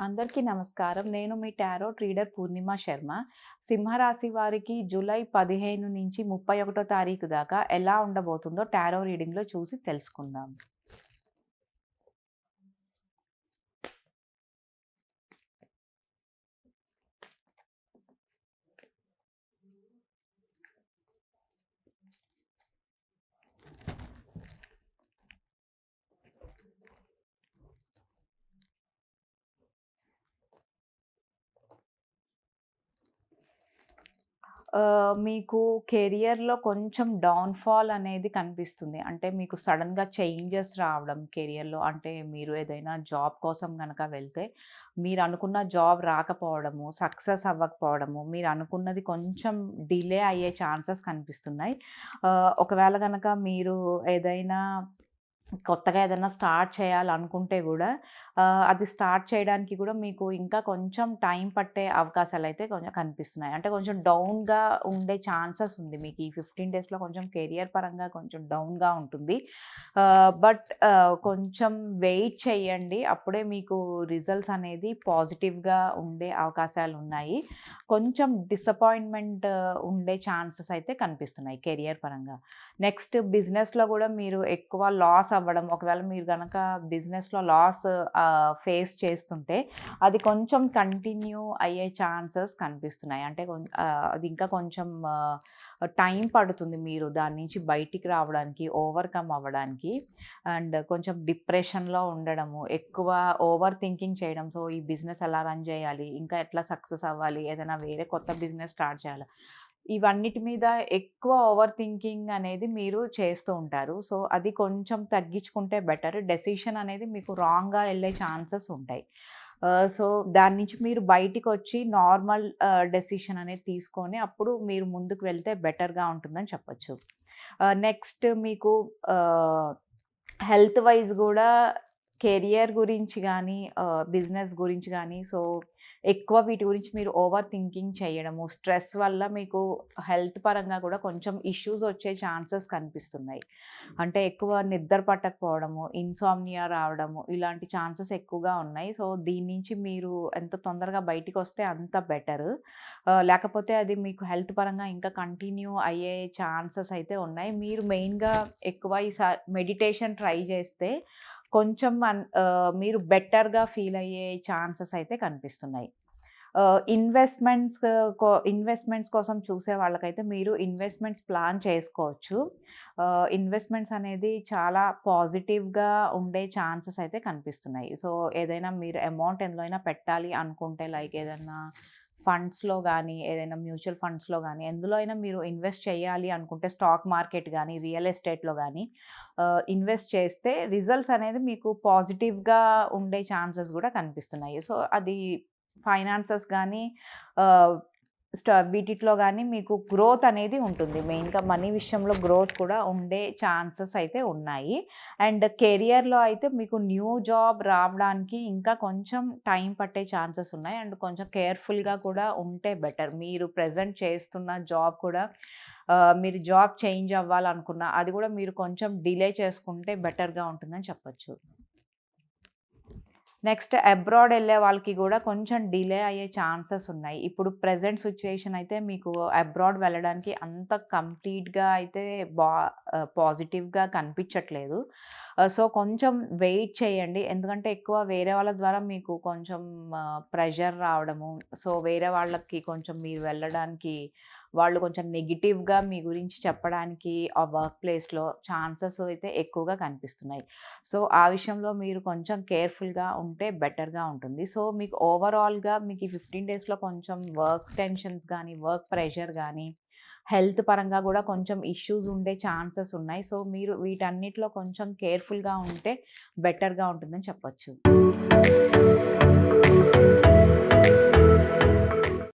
అందరికీ నమస్కారం. నేను మీ టారో రీడర్ పూర్ణిమ శర్మ. సింహరాశి వారికి జూలై పదిహేను నుంచి ముప్పై ఒకటో తారీఖు దాకా ఎలా ఉండబోతుందో టారో రీడింగ్లో చూసి తెలుసుకుందాం. మీకు కెరియర్‌లో కొంచెం డౌన్‌ఫాల్ అనేది కనిపిస్తుంది. అంటే మీకు సడన్గా చేంజెస్ రావడం కెరియర్‌లో అంటే మీరు ఏదైనా జాబ్ కోసం కనుక వెళ్తే, మీరు అనుకున్న జాబ్ రాకపోవడము, సక్సెస్ అవ్వకపోవడము, మీరు అనుకున్నది కొంచెం డిలే అయ్యే ఛాన్సెస్ కనిపిస్తున్నాయి. ఒకవేళ కనుక మీరు ఏదైనా కొత్తగా ఏదైనా స్టార్ట్ చేయాలనుకుంటే కూడా అది స్టార్ట్ చేయడానికి కూడా మీకు ఇంకా కొంచెం టైం పట్టే అవకాశాలు అయితే కొంచెం కనిపిస్తున్నాయి. అంటే కొంచెం డౌన్‌గా ఉండే ఛాన్సెస్ ఉంది. మీకు ఈ 15 డేస్‌లో కొంచెం కెరియర్ పరంగా కొంచెం డౌన్‌గా ఉంటుంది. బట్ కొంచెం వెయిట్ చేయండి. అప్పుడే మీకు రిజల్ట్స్ అనేది పాజిటివ్‌గా ఉండే అవకాశాలు ఉన్నాయి కొంచెం డిసప్పాయింట్‌మెంట్ ఉండే ఛాన్సెస్ అయితే కనిపిస్తున్నాయి కెరియర్ పరంగా. నెక్స్ట్ బిజినెస్‌లో కూడా మీరు ఎక్కువ లాస్ అవ్వడం, ఒకవేళ మీరు కనుక బిజినెస్‌లో లాస్ ఫేస్ చేస్తుంటే, అది కొంచెం కంటిన్యూ అయ్యే ఛాన్సెస్ కనిపిస్తున్నాయి. అంటే కొం అది ఇంకా కొంచెం టైం పడుతుంది మీరు దాని నుంచి బయటికి రావడానికి, ఓవర్‌కమ్ అవ్వడానికి. అండ్ కొంచెం డిప్రెషన్‌లో ఉండడము, ఎక్కువ ఓవర్ థింకింగ్ చేయడం. సో, ఈ బిజినెస్ ఎలా రన్ చేయాలి? ఇంకా ఎట్లా సక్సెస్ అవ్వాలి? ఏదైనా వేరే కొత్త బిజినెస్ స్టార్ట్ చేయాలి ఇవన్నిటి మీద ఎక్కువ ఓవర్ థింకింగ్ అనేది మీరు చేస్తూ ఉంటారు. సో, అది కొంచెం తగ్గించుకుంటే బెటర్. డెసిషన్ అనేది మీకు రాంగ్‌గా వెళ్ళే ఛాన్సెస్ ఉంటాయి. సో, దాని నుంచి మీరు బయటికి వచ్చి నార్మల్ డెసిషన్ అనేది తీసుకొని అప్పుడు మీరు ముందుకు వెళ్తే బెటర్‌గా ఉంటుందని చెప్పొచ్చు. నెక్స్ట్ మీకు హెల్త్ వైస్ కూడా కెరియర్ గురించి కానీ బిజినెస్ గురించి కానీ సో, ఎక్కువ వీటి గురించి మీరు ఓవర్ థింకింగ్ చేయడము, స్ట్రెస్ వల్ల మీకు హెల్త్ పరంగా కూడా కొంచెం ఇష్యూస్ వచ్చే ఛాన్సెస్ కనిపిస్తున్నాయి. అంటే ఎక్కువ నిద్ర పట్టకపోవడము, ఇన్సామ్నియా రావడము, ఇలాంటి ఛాన్సెస్ ఎక్కువగా ఉన్నాయి. సో, దీని నుంచి మీరు ఎంత తొందరగా బయటికొస్తే అంత బెటర్ లేకపోతే అది మీకు హెల్త్ పరంగా ఇంకా కంటిన్యూ అయ్యే ఛాన్సెస్ అయితే ఉన్నాయి. మీరు మెయిన్‌గా ఎక్కువ ఈ మెడిటేషన్ ట్రై చేస్తే కొంచెం అన్ మీరు బెటర్‌గా ఫీల్ అయ్యే ఛాన్సెస్ అయితే కనిపిస్తున్నాయి. ఇన్వెస్ట్‌మెంట్స్ కో ఇన్వెస్ట్‌మెంట్స్ కోసం చూసే వాళ్ళకైతే మీరు ఇన్వెస్ట్‌మెంట్స్ ప్లాన్ చేసుకోవచ్చు. ఇన్వెస్ట్‌మెంట్స్ అనేది చాలా పాజిటివ్‌గా ఉండే ఛాన్సెస్ అయితే కనిపిస్తున్నాయి. సో, ఏదైనా మీరు అమౌంట్ ఎందులో అయినా పెట్టాలి అనుకుంటే లైక్ ఏదన్నా ఫండ్స్‌లో కానీ ఏదైనా మ్యూచువల్ ఫండ్స్‌లో కానీ ఎందులో అయినా మీరు ఇన్వెస్ట్ చేయాలి అనుకుంటే స్టాక్ మార్కెట్ కానీ రియల్ ఎస్టేట్‌లో కానీ ఇన్వెస్ట్ చేస్తే రిజల్ట్స్ అనేది మీకు పాజిటివ్‌గా ఉండే ఛాన్సెస్ కూడా కనిపిస్తున్నాయి. సో, అది ఫైనాన్సెస్ కానీ ఆహ్, స్ట కానీ మీకు గ్రోత్ అనేది ఉంటుంది. మెయిన్‌గా మనీ విషయంలో గ్రోత్ కూడా ఉండే ఛాన్సెస్ అయితే ఉన్నాయి. అండ్ కెరియర్‌లో అయితే మీకు న్యూ జాబ్ రావడానికి ఇంకా కొంచెం టైం పట్టే ఛాన్సెస్ ఉన్నాయి. అండ్ కొంచెం కేర్‌ఫుల్‌గా కూడా ఉంటే బెటర్. మీరు ప్రజెంట్ చేస్తున్న జాబ్ కూడా మీరు జాబ్ చేంజ్ అవ్వాలనుకున్నా అది కూడా మీరు కొంచెం డిలే చేసుకుంటే బెటర్‌గా ఉంటుందని చెప్పొచ్చు. నెక్స్ట్ అబ్రాడ్ వెళ్ళే వాళ్ళకి కూడా కొంచెం డిలే అయ్యే ఛాన్సెస్ ఉన్నాయి. ఇప్పుడు ప్రజెంట్ సిట్యుయేషన్ అయితే మీకు అబ్రాడ్ వెళ్ళడానికి అంత కంప్లీట్‌గా అయితే బా పాజిటివ్‌గా కనిపించట్లేదు. సో, కొంచెం వెయిట్ చేయండి. ఎందుకంటే ఎక్కువ వేరే వాళ్ళ ద్వారా మీకు కొంచెం ప్రెషర్ రావడము, సో, వేరే వాళ్ళకి కొంచెం మీరు వెళ్ళడానికి వాళ్ళు కొంచెం నెగిటివ్గా మీ గురించి చెప్పడానికి ఆ వర్క్ ప్లేస్‌లో ఛాన్సెస్ అయితే ఎక్కువగా కనిపిస్తున్నాయి. సో, ఆ విషయంలో మీరు కొంచెం కేర్‌ఫుల్‌గా ఉంటే బెటర్‌గా ఉంటుంది. సో, మీకు ఓవరాల్‌గా మీకు ఈ 15 డేస్‌లో కొంచెం వర్క్ టెన్షన్స్ కానీ వర్క్ ప్రెషర్ కానీ హెల్త్ పరంగా కూడా కొంచెం ఇష్యూస్ ఉండే ఛాన్సెస్ ఉన్నాయి. సో, మీరు వీటన్నిటిలో కొంచెం కేర్‌ఫుల్‌గా ఉంటే బెటర్‌గా ఉంటుందని చెప్పొచ్చు.